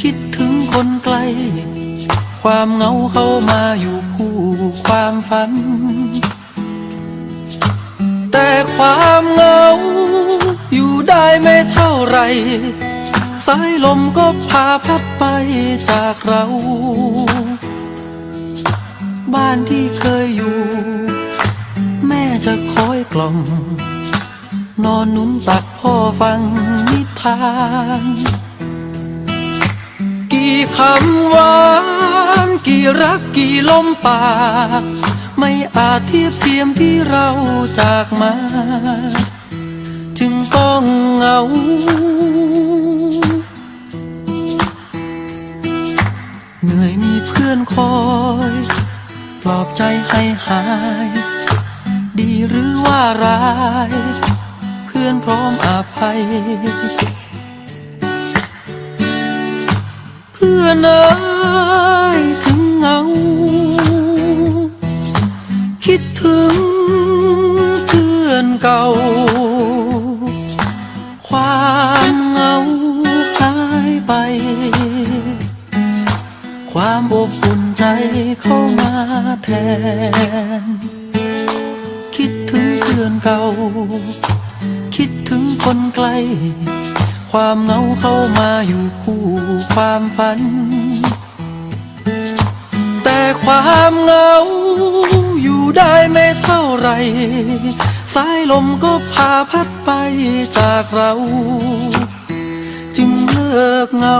คิดถึงคนไกล ความเหงาเข้ามาอยู่คู่ความฝัน แต่ความเหงา อยู่ได้ไม่เท่าไร สายลมก็พาพัดไปจากเรา บ้านที่เคยอยู่ แม่จะคอยกล่อมนอนนุ่มตักพ่อฟังนิทาน กี่คำหวานกี่รักกี่ลมปาก ไม่อาจเทียบเทียมที่เราจากมา จึงต้องเหงาเหนื่อยมีเพื่อนคอยปลอบใจให้หาย ดีหรือว่าร้าย เพื่อนพร้อมอาภัย เพื่อนเอ้ยถึงเหงา คิดถึงเพื่อนเก่า ความเงาหายไป ความอบอุ่นใจเข้ามาแทน คิดถึงเพื่อนเก่า คิดถึงคนไกล ความเหงาเข้ามาอยู่คู่ความฝัน แต่ความเหงาอยู่ได้ไม่เท่าไร สายลมก็พาพัดไปจากเรา จึงเลิกเหงา